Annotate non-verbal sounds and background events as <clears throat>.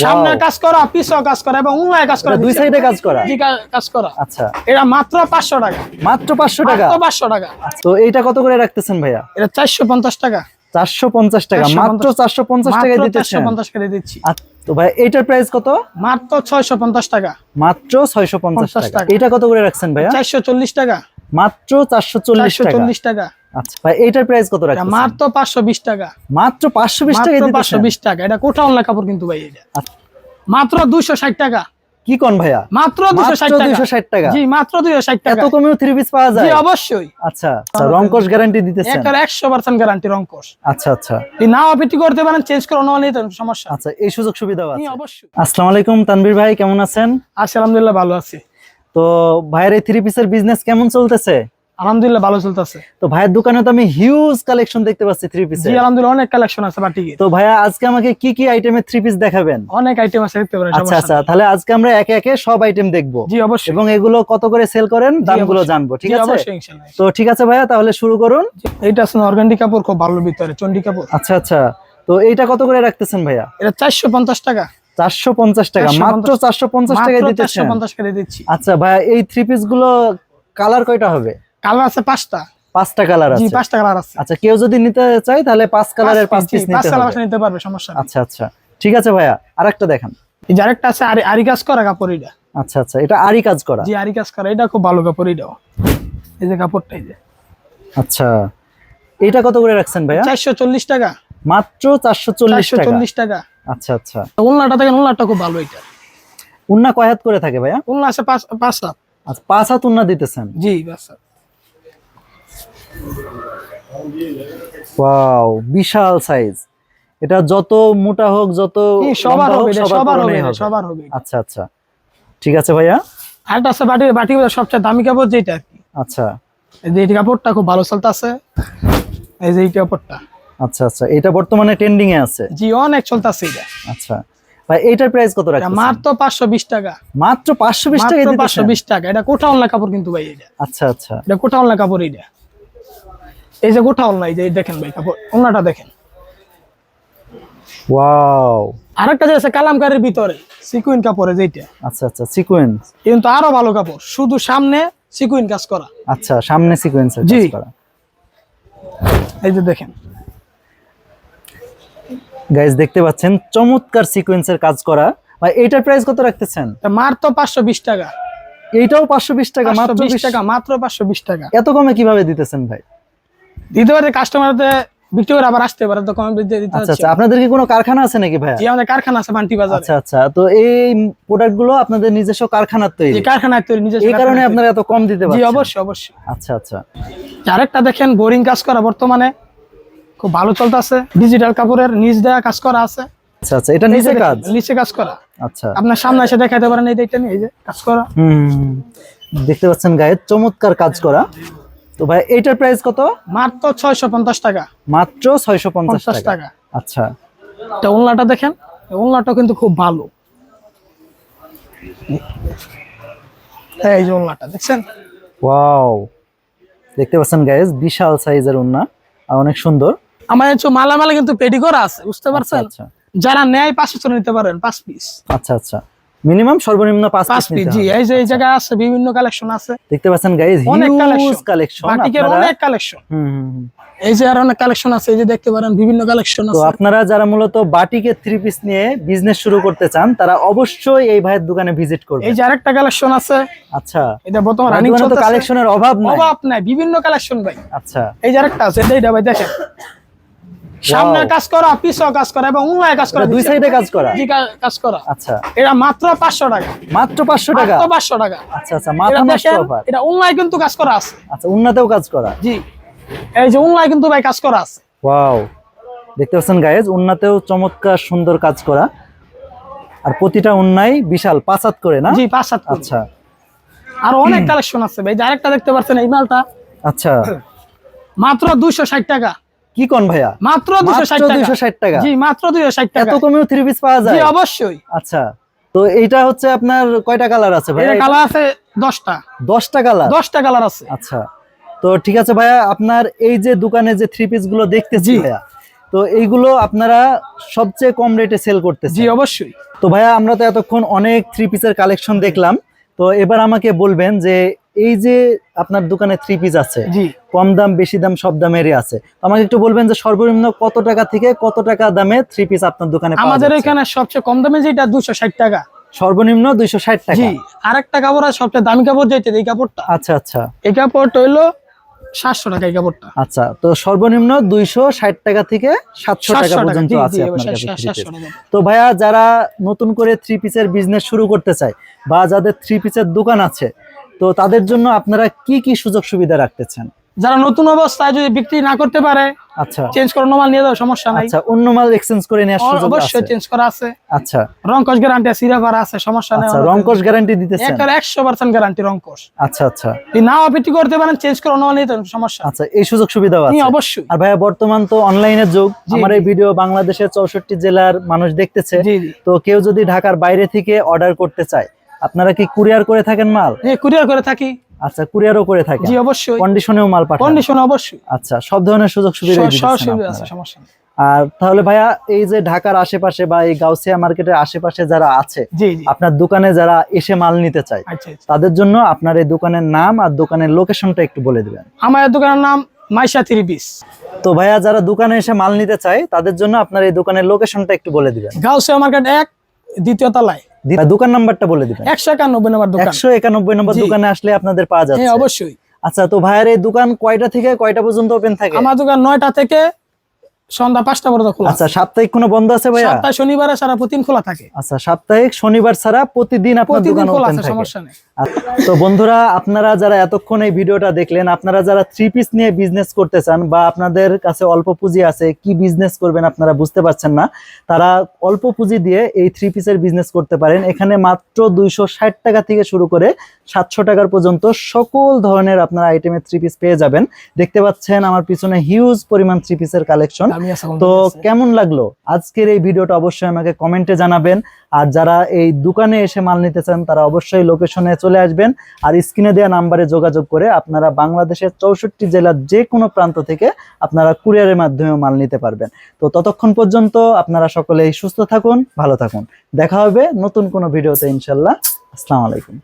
সামনে কাজ করা পিছনে কাজ করা এবং উন্নয় কাজ করা। দুই সাইডে কাজ করা? জি, কাজ করা। আচ্ছা। এটা মাত্র পাঁচশো টাকা। মাত্র পাঁচশো টাকা? মাত্র পাঁচশো টাকা। তো এইটা কত করে রাখতেছেন ভাইয়া? এটা চারশো পঞ্চাশ টাকা। চারশো পঞ্চাশ টাকা। মাত্র চারশো পঞ্চাশ টাকায় মাত্র চারশো দিতেছেন পঞ্চাশ করে দিচ্ছি। তো ভাই এইটার প্রাইস কত? মাত্র ছয়শো পঞ্চাশ টাকা। মাত্র ছয়শো পঞ্চাশ টাকা। টাকা। এটা কত করে রাখছেন ভাইয়া? চারশো চল্লিশ টাকা। মাত্র চারশো চল্লিশ চারশো টাকা চল্লিশ টাকা। আচ্ছা ভাই এইটার প্রাইস কত রাখছেন মাত্র পাঁচশো বিশ টাকা। মাত্র টাকা। এটা কোঠা অনলাইন কাপড় কিন্তু ভাই এটা। আচ্ছা, মাত্র দুইশো ষাট টাকা। কি কোন ভাইয়া? মাত্র দুশো ষাট মাত্র টাকা। দুইশো ষাট টাকা। জি মাত্র দুইশো ষাট এত কমেও থ্রি পিস পাওয়া জি অবশ্যই। আচ্ছা আচ্ছা রংকশ গ্যারান্টি দিতেছেন? একটা একশো পার্সেন্ট গ্যারান্টি রঙ্কশ আচ্ছা আচ্ছা। এই নাও আপনি করতে পারেন চেঞ্জ করে অন্য নিতে সমস্যা। আচ্ছা এই সুযোগ সুবিধাও আছে। অবশ্যই। আসসালামু আলাইকুম তানভীর ভাই কেমন আছেন? আছি আলহামদুলিল্লাহ ভালো আছি। তো ভাইয়ের এই থ্রি পিসের বিজনেস কেমন চলতেছে? আলহামদুলিল্লাহ ভালো চলতেছে। তো ভাইয়ের দোকানে তো আমি হিউজ কালেকশন দেখতে পাচ্ছি থ্রি জি আলহামদুলিল্লাহ অনেক কালেকশন আছে বাটিকের। তো ভাইয়া আজকে আমাকে কি কি আইটেমের থ্রি পিস দেখাবেন? অনেক আইটেম আছে দেখতে পারেন আচ্ছা আচ্ছা তাহলে আজকে আমরা একে একে সব আইটেম দেখব। জি অবশ্যই। এবং এগুলো কত করে সেল করেন দামগুলো। জানব ঠিক আছে? অবশ্যই ইনশাআল্লাহ তো ঠিক আছে ভাইয়া তাহলে শুরু করুন। এইটা আছে অর্গানিক কাপড় খুব ভালো ভিতরে চন্ডি কাপড়। আচ্ছা আচ্ছা তো এইটা কত করে রাখতেছেন ভাইয়া? এটা চারশো পঞ্চাশ টাকা। চারশো পঞ্চাশ টাকা মাত্র চারশো পঞ্চাশ টাকায় দিতেছেন। দিচ্ছি। আচ্ছা ভাইয়া এই থ্রি পিসগুলো কালার কয়টা হবে? কালার আছে পাঁচটা। পাঁচটা কালার জি আছে। পাঁচটা কালার আছে। আচ্ছা কেউ যদি নিতে চায় তাহলে পাঁচ কালারের পাঁচ পিস পাঁচ কালার নিতে পারবে সমস্যা নেই। আচ্ছা আচ্ছা। ঠিক আছে ভাইয়া আরেকটা দেখান। এই যে আরেকটা আছে আরি আরি কাজ করা কাপড় এটা। আচ্ছা আচ্ছা এটা আরই কাজ করা। জি আরি কাজ করা এটা খুব ভালো কাপড় এটাও। এই যে কাপড়টা এই যে। আচ্ছা এটা কত করে রাখছেন ভাইয়া? চারশো চল্লিশ টাকা। মাত্র চারশো চল্লিশ চারশো টাকা চল্লিশ টাকা। আচ্ছা আচ্ছা। উল্লাটা দেখেন উল্লাটা খুব ভালো এটা। উন্না কয় হাত করে থাকে ভাইয়া? উল্লা আছে পাঁচ পাঁচ লাখ আচ্ছা পাঁচ হাত উন্না দিতেছেন। জি পাঁচ লাখ। ওয়াও বিশাল সাইজ এটা যত মোটা হোক যত সবার হবে সবার হবে। সবার হবে। আচ্ছা আচ্ছা। ঠিক আছে ভাইয়া? আরেকটা আছে বাটি বাটি সবচেয়ে দামি কাপড় যেটা আর কি। আচ্ছা। এই যে এই কাপড়টা খুব ভালো চলতেছে। এই যে এই কাপড়টা। আচ্ছা আচ্ছা। এটা বর্তমানে ট্রেন্ডিং এ আছে? জি অনেক চলতেছে এটা। আচ্ছা। ভাই এইটার প্রাইস কত রাখছেন মাত্র পাঁচশো বিশ টাকা। মাত্র 520 টাকা মাত্র পাঁচশো দিতেছেন বিশ টাকা। এটা কোঠা অনলাইন কাপড় কিন্তু ভাই এটা। আচ্ছা আচ্ছা। এটা কোঠা অনলাইন কাপড় এটা। এই যে গোটা অনলাইন এই যে দেখেন ভাই কাপড় অন্যটা দেখেন। ওয়াও। আরেকটা যে আছে কালামকারের ভিতরে সিকুইন কাপড়ে যেটা আচ্ছা আচ্ছা সিকোয়েন্স কিন্তু আরও ভালো কাপড় শুধু সামনে সিকুইন কাজ করা। আচ্ছা সামনে সিকোয়েন্সের জি। কাজ করা। এই যে দেখেন। গাইস দেখতে পাচ্ছেন চমৎকার সিকোয়েন্সের কাজ করা। ভাই এইটার প্রাইস কত রাখতেছেন? মাত্র পাঁচশো বিশ টাকা। এইটাও 520 টাকা মাত্র বিশ 20 টাকা মাত্র পাঁচশো বিশ টাকা। এত কমে কীভাবে দিতেছেন ভাই? দিতে পারে কাস্টমারদের বিক্রি করে আবার আসতে পারে তো কমে দিতে দিতে আচ্ছা আচ্ছা আপনাদের কি কোনো কারখানা আছে নাকি ভাই জি আমাদের কারখানা আছে বান্টি বাজারে। আচ্ছা আচ্ছা তো এই প্রোডাক্টগুলো আপনাদের নিজস্ব কারখানার তৈরি? যে কারখানায় তৈরি নিজস্ব এই কারণে আপনারা এত কম দিতে তৈরি। জি অবশ্যই অবশ্যই। আচ্ছা আচ্ছা। আরেকটা দেখেন বোরিং কাজ করা বর্তমানে খুব ভালো চলতেছে। ডিজিটাল কাপড়ের নিচ দেওয়া কাজ করা আছে। আচ্ছা আচ্ছা এটা এই নিচে কাজ? নিচে কাজ করা। আচ্ছা। আপনার সামনে এসে দেখাতে পারেন এই দেখতে এই যে কাজ করা। হুম দেখতে পাচ্ছেন গায়ে চমৎকার কাজ করা। তো ভাই এইটার প্রাইস কত? মাত্র ছয়শো পঞ্চাশ টাকা। মাত্র ছয়শো পঞ্চাশ পঞ্চাশ টাকা। টাকা। আচ্ছা। তা ওলনাটা দেখেন ওলনাটা কিন্তু খুব ভালো। এই যে ওলনাটা দেখছেন? ওয়াও দেখতে পাচ্ছেন গাইজ বিশাল সাইজের উন্না আর অনেক সুন্দর। আমার হচ্ছে মালামালা কিন্তু পেডি করা আছে বুঝতে আচ্ছা পারছেন? আচ্ছা। যারা নেয় পাঁচশো চলে নিতে পারেন পাঁচ পিস আচ্ছা আচ্ছা। মিনিমাম সর্বনিম্ন পাঁচ পাঁচ পিস পিস জি এই যে এই জায়গায় আছে বিভিন্ন কালেকশন আছে। দেখতে পাচ্ছেন গাইজ অনেক হিউজ কালেকশন বাটিকের অনেক কালেকশন হুম। এই যে আর অনেক কালেকশন আছে এই যে দেখতে পারেন বিভিন্ন কালেকশন আছে। তো আপনারা যারা মূলত বাটিকে থ্রি পিস নিয়ে বিজনেস শুরু করতে চান তারা অবশ্যই এই ভাইয়ের দোকানে ভিজিট করবেন। এই যে আরেকটা কালেকশন আছে। আচ্ছা। এটা বর্তমান রানিং চলতেছে। কালেকশনের অভাব নাই। অভাব নাই বিভিন্ন কালেকশন ভাই। আচ্ছা। এই যে আরেকটা আছে এইটা ভাই দেখেন। সামনে কাজ করা পিছনে কাজ করা এবং উন্নয় কাজ করা দুই সাইডে কাজ করা? জি কাজ করা। আচ্ছা। এটা মাত্র পাঁচশো টাকা। মাত্র পাঁচশো টাকা? মাত্র পাঁচশো টাকা। আচ্ছা আচ্ছা মাথা নষ্ট দেখেন অফার এটা উন্নয় কিন্তু কাজ করা আছে। আচ্ছা উন্নাতেও কাজ করা? জি। এই যে উন্নয় কিন্তু ভাই কাজ করা আছে। ওয়াও দেখতে পাচ্ছেন উন্নাতেও চমৎকার সুন্দর কাজ করা। আর প্রতিটা উন্নাই বিশাল পাঁচাত করে না? জি পাঁচ সাত আচ্ছা। আর <clears throat> অনেক কালেকশন আছে ভাই। যে আরেকটা দেখতে পাচ্ছেন এই মালটা। আচ্ছা। মাত্র দুইশো ষাট টাকা। কি কোন ভাইয়া? মাত্র দুইশো ষাট মাত্র টাকা 260 টাকা। জি মাত্র দুইশো ষাট টাকা। এত কমেও থ্রি পিস পাওয়া জি যায় অবশ্যই। আচ্ছা তো এইটা হচ্ছে আপনার কয়টা কালার আছে ভাইয়া? কালার আছে দশটা। দশটা কালার দশটা কালার আছে। আচ্ছা তো ঠিক আছে ভাইয়া আপনার এই যে দোকানে যে থ্রি পিসগুলো দেখতেছি। ভাইয়া তো এইগুলো আপনারা সবচেয়ে কম রেটে সেল করতেছেন। জি অবশ্যই। তো ভাইয়া আমরা তো এতক্ষণ অনেক থ্রি পিসের কালেকশন দেখলাম। তো এবার আমাকে বলবেন যে এই যে আপনার দোকানে থ্রি পিস আছে কম দাম বেশি দাম সব দামেরই আছে। আমাকে একটু বলবেন যে সর্বনিম্ন কত টাকা থেকে কত টাকা দামে থ্রি পিস আপনার দোকানে আমাদের এখানে সবচেয়ে কম দামে যেটা দুশো ষাট টাকা। সর্বনিম্ন দুইশো ষাট টাকা। আর একটা কাপড় আর সবচেয়ে দামি কাপড় যেটা এই কাপড়টা। আচ্ছা আচ্ছা। এই কাপড়টা হইল সাতশো টাকা এই কাপড়টা। আচ্ছা তো সর্বনিম্ন দুইশো ষাট টাকা থেকে সাতশো টাকা পর্যন্ত আছে আপনার কাছে তো ভাইয়া যারা নতুন করে থ্রি পিসের বিজনেস শুরু করতে চায় বা যাদের থ্রি পিসের দোকান আছে তো তাদের জন্য আপনারা কি কি সুযোগ সুবিধা রাখতেছেন? যারা নতুন অবস্থায় যদি বিক্রি না করতে পারে আচ্ছা। চেঞ্জ করে নমাল নিয়ে যাওয়ার সমস্যা নাই। আচ্ছা অন্য মাল এক্সচেঞ্জ করে নেওয়ার সুযোগ আছে। অবশ্যই চেঞ্জ করা আছে। আচ্ছা। রংকশ গ্যারান্টি সিরাভার আছে সমস্যা নেই আচ্ছা রংকশ গ্যারান্টি দিতেছেন। একশো পার্সেন্ট গ্যারান্টি রংকশ আচ্ছা আচ্ছা। যদি না বিক্রি করতে পারেন চেঞ্জ করে নমাল নিয়ে যাওয়ার সমস্যা আচ্ছা এই সুযোগ সুবিধাও আছে। অবশ্যই। আর ভাইয়া বর্তমান তো অনলাইনের যুগ। আমার এই ভিডিও বাংলাদেশের চৌষট্টি জেলার মানুষ দেখতেছে। তো কেউ যদি ঢাকার বাইরে থেকে অর্ডার করতে চায় আপনারা কি কুরিয়ার করে থাকেন মাল? হ্যাঁ কুরিয়ার করে থাকি। আচ্ছা কুরিয়ারও করে থাকেন। জি অবশ্যই। কন্ডিশনেও মাল পাঠান। কন্ডিশন অবশ্যই। আচ্ছা সব ধরনের সুযোগ সুবিধা সব- সব সুবিধা আছে সমস্যা নেই। আর তাহলে ভাইয়া এই যে ঢাকার আশেপাশে বা এই গাউসিয়া মার্কেটের আশেপাশে যারা আছে আপনার দোকানে যারা এসে মাল নিতে চায় আচ্ছা আচ্ছা। তাদের জন্য আপনার এই দোকানের নাম আর দোকানের লোকেশনটা একটু বলে দিবেন। আমার দোকানের নাম মাইশা থ্রি পিস। তো ভাইয়া যারা দোকানে এসে মাল নিতে চায় তাদের জন্য আপনার এই দোকানের লোকেশনটা একটু বলে দিবেন। গাউসিয়া মার্কেট এক দ্বিতীয় তলায়। দোকান নাম্বারটা বলে দিবেন। একশো একানব্বই নম্বর দোকান। একশো একানব্বই নম্বর দোকানে আসলে আপনাদের পাওয়া যাচ্ছে। হ্যাঁ অবশ্যই। আচ্ছা তো ভাইয়ের এই দোকান কয়টা থেকে কয়টা পর্যন্ত ওপেন থাকে? আমার দোকান নয়টা থেকে সন্ধ্যা পাঁচটা পর্যন্ত খোলা আচ্ছা সাপ্তাহিক কোনো বন্ধ আছে ভাইয়া? সপ্তাহে শনিবারে সারা প্রতিদিন খোলা থাকে। আচ্ছা সাপ্তাহিক শনিবার ছাড়া প্রতিদিন আপনার দোকান খোলা ওপেন আছে থাকে। সমস্যা নেই। আচ্ছা, তো বন্ধুরা আপনারা যারা এতক্ষণ এই ভিডিওটা দেখলেন আপনারা যারা থ্রি পিস নিয়ে বিজনেস করতে চান বা আপনাদের কাছে অল্প পুঁজি আছে কি বিজনেস করবেন আপনারা বুঝতে পারছেন না তারা অল্প পুঁজি দিয়ে এই থ্রি পিসের বিজনেস করতে পারেন। এখানে মাত্র দুইশো ষাট টাকা থেকে শুরু করে সাতশো টাকার পর্যন্ত সকল ধরনের আপনারা আইটেমের থ্রি পিস পেয়ে যাবেন। দেখতে পাচ্ছেন আমার পিছনে হিউজ পরিমাণ থ্রি পিসের কালেকশন তো কেমন লাগল? আজকের এই ভিডিওটা অবশ্যই আমাকে কমেন্টে জানাবেন। আর যারা এই দোকানে এসে মাল নিতে চান তারা অবশ্যই লোকেশনে চলে আসবেন। আর স্ক্রিনে দেওয়া নাম্বারে যোগাযোগ করে আপনারা বাংলাদেশের চৌষট্টি জেলার যে কোনো প্রান্ত থেকে আপনারা কুরিয়ারের মাধ্যমে মাল নিতে পারবেন। তো ততক্ষণ পর্যন্ত আপনারা সকলেই সুস্থ থাকুন ভালো থাকুন। দেখা হবে নতুন কোনো ভিডিওতে ইনশাল্লাহ আসসালামু আলাইকুম।